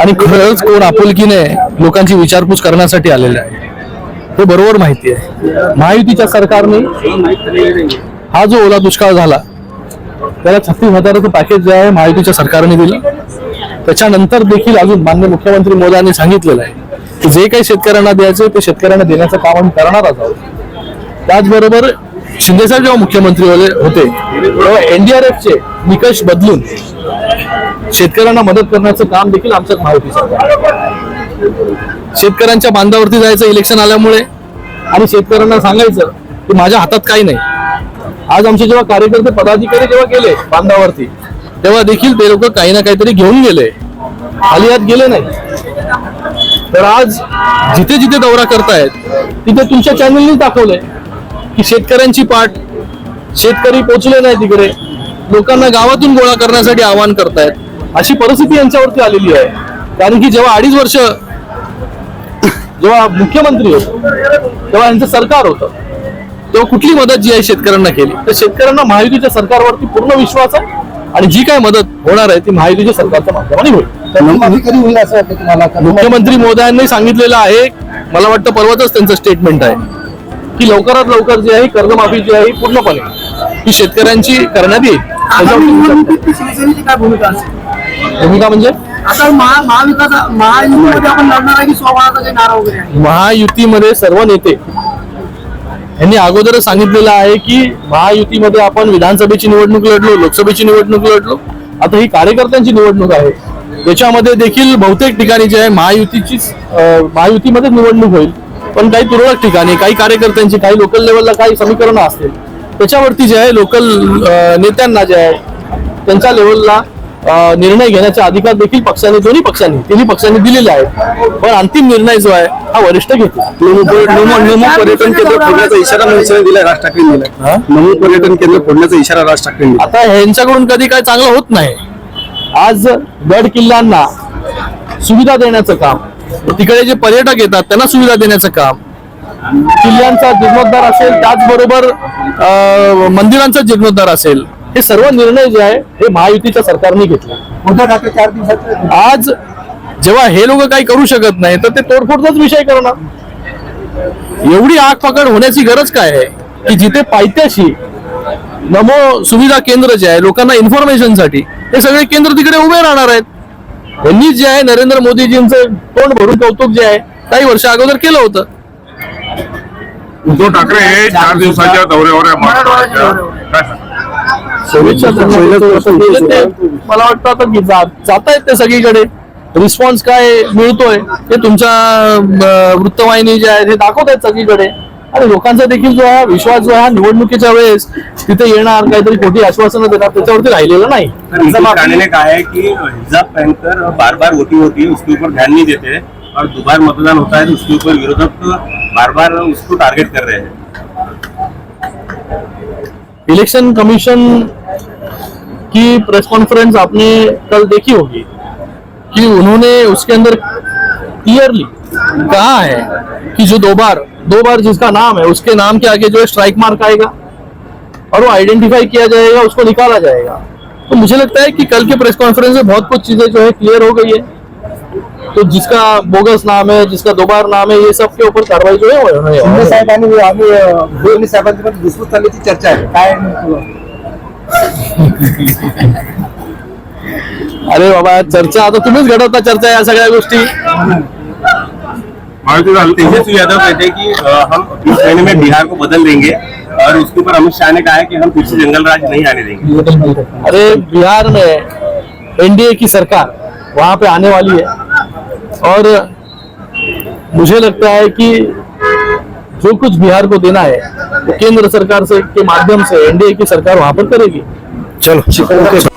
आणि खरंच कोण आपुलकीने लोकांची विचारपूस करण्यासाठी आलेले आहे. हे बरोबर माहिती आहे. महायुतीच्या सरकारने हा जो ओला दुष्काळ झाला त्याला छत्तीस हजाराचं पॅकेज जे आहे महायुतीच्या सरकारने दिलं. त्याच्यानंतर देखील अजून मान्य मुख्यमंत्री मोदयांनी सांगितलेलं आहे की जे काही शेतकऱ्यांना द्यायचं ते शेतकऱ्यांना देण्याचं काम आम्ही करणारच आहोत. त्याचबरोबर शिंदेसाहेब जेव्हा मुख्यमंत्री होते होते तेव्हा एनडीआरएफ चे निकष बदलून शेतकऱ्यांना मदत करण्याचं काम देखील आमच्या महायुती सरकार शेतकऱ्यांच्या बांधावरती जायचं इलेक्शन आल्यामुळे आणि शेतकऱ्यांना सांगायचं की माझ्या हातात काही नाही. आज आमचे जेव्हा कार्यकर्ते पदाधिकारी जेव्हा गेले बांधावरती तेव्हा देखील ते लोक काही ना काहीतरी घेऊन गेले. खाली हात गेले नाही. तर आज जिथे जिथे दौरा करतायत तिथे तुमच्या चॅनलनी दाखवलंय. की शेतकऱ्यांची पाठ. शेतकरी पोचले नाही तिकडे. लोकांना गावातून गोळा करण्यासाठी आवाहन करतायत. अशी परिस्थिती यांच्यावरती आलेली आहे. कारण की जेव्हा अडीच वर्ष जेव्हा मुख्यमंत्री होते तेव्हा यांचं सरकार होतं. तेव्हा कुठली मदत जी आहे शेतकऱ्यांना केली? तर शेतकऱ्यांना महायुतीच्या सरकारवरती पूर्ण विश्वास आहे आणि जी काय मदत होणार आहे ती महायुतीच्या सरकारच्या माध्यमाने होईल? मुख्यमंत्री मोदयांनी सांगितलेलं आहे. मला वाटतं परवाच त्यांचं स्टेटमेंट आहे. की लवकरात लवकर जी आहे कर्जमाफी जी आहे पूर्णपणे ही शेतकऱ्यांची करण्यात येईल. काय भूमिका म्हणजे? आता महा महाविकास महायुतीमध्ये आपण लढणार आहे की स्वबळाचा काही नारा वगैरे आहे? महायुतीमध्ये सर्व नेते यांनी अगोदरच सांगितलेलं आहे की महायुतीमध्ये आपण विधानसभेची निवडणूक लढलो लोकसभेची निवडणूक लढलो. आता ही कार्यकर्त्यांची निवडणूक आहे. त्याच्यामध्ये देखील बहुतेक ठिकाणी जे आहे महायुतीचीच अं, महायुतीमध्येच निवडणूक होईल. पण काही तुरळक ठिकाणी काही कार्यकर्त्यांची काही लोकल लेवलला काही समीकरणं असतील. त्याच्यावरती जे आहे लोकल नेत्यांना जे आहे त्यांच्या लेवलला निर्णय घेण्याचा अधिकार देखील पक्षांनी दोन्ही पक्षांनी तिन्ही पक्षांनी दिलेले आहेत. पण अंतिम निर्णय जो आहे हा वरिष्ठ घेतो नमो पर्यटन केंद्र फोडण्याचा इशारा मनसेने दिला राज ठाकरेंनी दिला नमो पर्यटन केंद्र फोडण्याचा इशारा राज ठाकरेंनी दिला आता ह्यांच्याकडून कधी काय चांगलं होत नाही. आज गड किल्ल्यांना सुविधा देण्याचं काम तिकडे जे पर्यटक येतात त्यांना सुविधा देण्याचं काम. किल्ल्यांचा जीर्णोद्धार असेल त्याचबरोबर मंदिरांचा जीर्णोद्धार असेल हे सर्व निर्णय जे आहे हे महायुतीच्या सरकारने घेतले. आज जेव्हा हे लोक काही करू शकत नाही तर ते तोडफोडचाच विषय करणार. एवढी आग पकड होण्याची गरज काय आहे? की जिथे पायथ्याशी नमो सुविधा केंद्र जे आहे लोकांना इन्फॉर्मेशनसाठी हे सगळे केंद्र तिकडे उभे राहणार आहेत. यांनी जे आहे नरेंद्र मोदीजींचं तोंड भरून कौतुक जे आहे काही वर्ष अगोदर केलं होतं. उद्धव ठाकरे हे चार दिवसाच्या दौऱ्यावर आहे ते मला वाटतं आता की जात आहेत ते सगळीकडे. रिस्पॉन्स काय मिळतोय ते तुमच्या वृत्तवाहिनी जे आहेत हे दाखवत आहेत सगळीकडे. आणि लोकांचा देखील जो आहे विश्वास जो आहे हा निवडणुकीच्या वेळेस तिथे येणार काहीतरी खोटी आश्वासनं देणार त्याच्यावरती राहिलेलं नाही. सर नीतीश राणे ने कहा है कि हिजाब पहनकर बार बार वोटिंग होती है उसके ऊपर ध्यान नहीं देते और दोबारा मतदान होता है तो उसके ऊपर विरोधक बार बार उसको टारगेट कर रहे हैं. इलेक्शन कमीशन की प्रेस कॉन्फ्रेंस आपने कल देखी होगी कि उन्होंने उसके अंदर क्लियरली कहा है कि जो दो बार दो बार जिसका नाम है उसके नाम के आगे जो है स्ट्राइक मार्क आएगा और वो आइडेंटिफाई किया जाएगा उसको निकाला जाएगा। तो मुझे लगता है कि कल के प्रेस कॉन्फ्रेंस में बहुत कुछ चीज़ें जो है क्लियर हो गई है। तो जिसका बोगस नाम है जिसका दो बार नाम है ये सब के ऊपर कार्रवाई जो है साहेब आणि आम्ही साहेबांची पण चालल्याची चर्चा आहे काय अरे बाबा चर्चा आता तुम्हीच घडवता चर्चा या सगळ्या गोष्टी तेजस्वी यादव कहते हैं कि हम इस महीने में बिहार को बदल देंगे और उसके ऊपर अमित शाह ने कहा है कि हम फिर से जंगल राज नहीं आने देंगे। अरे बिहार में एनडीए की सरकार वहाँ पे आने वाली है। और मुझे लगता है कि जो कुछ बिहार को देना है वो केंद्र सरकार से के माध्यम से एनडीए की सरकार वहाँ पर करेगी। चलो ओके।